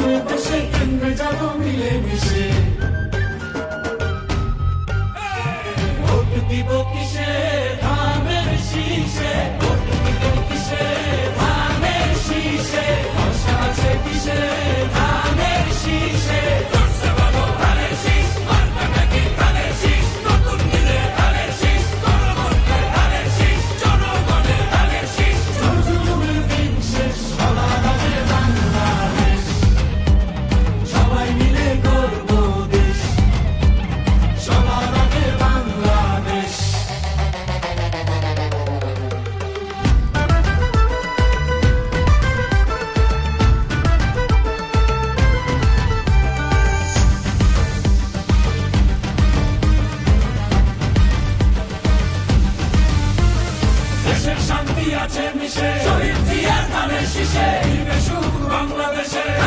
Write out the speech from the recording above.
হবে দেশে কেন্দ্রে যাব মিলে শান্তি আছে মিশে শহীদ জিয়ার ধানের শীষে বাংলাদেশে।